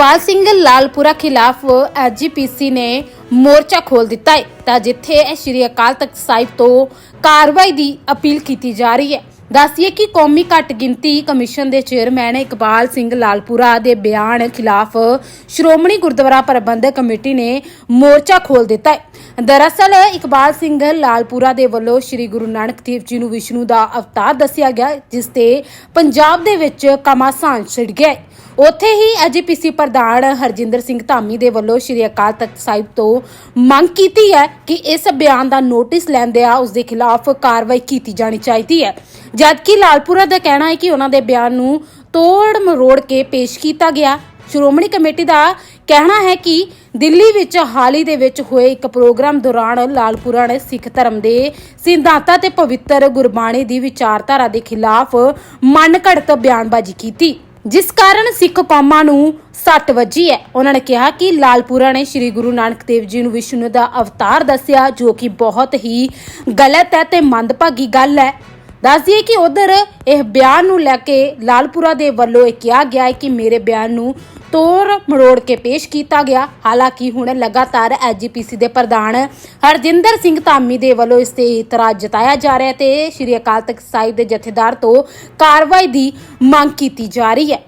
ਇਕਬਾਲ ਸਿੰਘ ਲਾਲਪੁਰਾ ਖਿਲਾਫ ਐਜੀਪੀਸੀ ਨੇ ਮੋਰਚਾ ਖੋਲ ਦਿੱਤਾ ਹੈ। ਤਾਂ ਜਿੱਥੇ ਸ਼੍ਰੀ ਅਕਾਲ ਤਖਤ ਸਾਹਿਬ ਤੋਂ ਕਾਰਵਾਈ ਦੀ ਅਪੀਲ ਕੀਤੀ ਜਾ ਰਹੀ ਹੈ। ਦੱਸਿਏ ਕਿ ਕੌਮੀ ਘੱਟ ਗਿਣਤੀ ਕਮਿਸ਼ਨ ਦੇ ਚੇਅਰਮੈਨ ਇਕਬਾਲ ਸਿੰਘ ਲਾਲਪੁਰਾ ਦੇ ਬਿਆਨ ਖਿਲਾਫ ਸ਼੍ਰੋਮਣੀ ਗੁਰਦੁਆਰਾ ਪ੍ਰਬੰਧਕ ਕਮੇਟੀ ਨੇ ਮੋਰਚਾ ਖੋਲ ਦਿੱਤਾ ਹੈ। ਦਰਅਸਲ, ਇਕਬਾਲ ਸਿੰਘ ਲਾਲਪੁਰਾ ਦੇ ਵੱਲੋਂ ਸ੍ਰੀ ਗੁਰੂ ਨਾਨਕ ਦੇਵ ਜੀ ਨੂੰ ਵਿਸ਼ਨੂੰ ਦਾ ਅਵਤਾਰ ਦੱਸਿਆ ਗਿਆ, ਜਿਸ ਤੇ ਪੰਜਾਬ ਦੇ ਵਿੱਚ ਕਮਾਸਾਨ ਛਿੜ ਗਿਆ ਉੱਥੇ ਹੀ ਐਜੀਪੀਸੀ ਪ੍ਰਧਾਨ ਹਰਜਿੰਦਰ ਸਿੰਘ ਧਾਮੀ ਦੇ ਵੱਲੋਂ ਸ਼੍ਰੀ ਅਕਾਲ ਤਖਤ ਸਾਹਿਬ ਤੋਂ ਮੰਗ ਕੀਤੀ ਹੈ ਕਿ ਇਸ ਬਿਆਨ ਦਾ ਨੋਟਿਸ ਲੈਂਦਿਆਂ ਉਸ ਦੇ ਖਿਲਾਫ ਕਾਰਵਾਈ ਕੀਤੀ ਜਾਣੀ ਚਾਹੀਦੀ ਹੈ। ਜਦਕਿ ਲਾਲਪੁਰਾ ਦਾ ਕਹਿਣਾ ਹੈ ਕਿ ਉਹਨਾਂ ਦੇ ਬਿਆਨ ਨੂੰ ਤੋੜ ਮਰੋੜ ਕੇ ਪੇਸ਼ ਕੀਤਾ ਗਿਆ, ਸ਼੍ਰੋਮਣੀ ਕਮੇਟੀ ਦਾ ਕਹਿਣਾ ਹੈ ਕਿ ਦਿੱਲੀ ਵਿੱਚ ਹਾਲ ਹੀ ਦੇ ਵਿੱਚ ਹੋਏ ਇੱਕ ਪ੍ਰੋਗਰਾਮ ਦੌਰਾਨ ਲਾਲਪੁਰਾ ਨੇ ਸਿੱਖ ਧਰਮ ਦੇ ਸਿਧਾਂਤਾਂ ਤੇ ਪਵਿੱਤਰ ਗੁਰਬਾਣੀ ਦੀ ਵਿਚਾਰਧਾਰਾ ਦੇ ਖਿਲਾਫ ਮਨ ਘੜਤ ਬਿਆਨਬਾਜ਼ੀ ਕੀਤੀ, ਜਿਸ ਕਾਰਨ ਸਿੱਖ ਕੌਮਾਂ ਨੂੰ ਸੱਟ ਵੱਜੀ ਹੈ। ਉਹਨਾਂ ਨੇ ਕਿਹਾ ਕਿ ਲਾਲਪੁਰਾ ਨੇ ਸ੍ਰੀ ਗੁਰੂ ਨਾਨਕ ਦੇਵ ਜੀ ਨੂੰ ਵਿਸ਼ਨੂੰ ਦਾ ਅਵਤਾਰ ਦੱਸਿਆ, ਜੋ ਕਿ ਬਹੁਤ ਹੀ ਗਲਤ ਹੈ ਤੇ ਮੰਦਭਾਗੀ ਗੱਲ ਹੈ। ਦੱਸ ਦਈਏ ਕਿ ਉਧਰ ਇਹ ਬਿਆਨ ਨੂੰ ਲੈ ਕੇ ਲਾਲਪੁਰਾ ਦੇ ਵੱਲੋਂ ਇਹ ਕਿਹਾ ਗਿਆ ਹੈ ਕਿ ਮੇਰੇ ਬਿਆਨ ਨੂੰ ਤੋੜ ਮਰੋੜ ਕੇ ਪੇਸ਼ ਕੀਤਾ ਗਿਆ। ਹਾਲਾਂਕਿ ਹੁਣ ਲਗਾਤਾਰ ਐਜੀਪੀਸੀ ਦੇ ਪ੍ਰਧਾਨ ਹਰਜਿੰਦਰ ਸਿੰਘ ਧਾਮੀ ਦੇ ਵੱਲੋਂ ਇਸ ਤੇ ਇਤਰਾਜ਼ ਜਤਾਇਆ ਜਾ ਰਿਹਾ ਹੈ ਤੇ ਸ਼੍ਰੀ ਅਕਾਲ ਤਖਤ ਸਾਹਿਬ ਦੇ ਜਥੇਦਾਰ ਤੋਂ ਕਾਰਵਾਈ ਦੀ ਮੰਗ ਕੀਤੀ ਜਾ ਰਹੀ ਹੈ।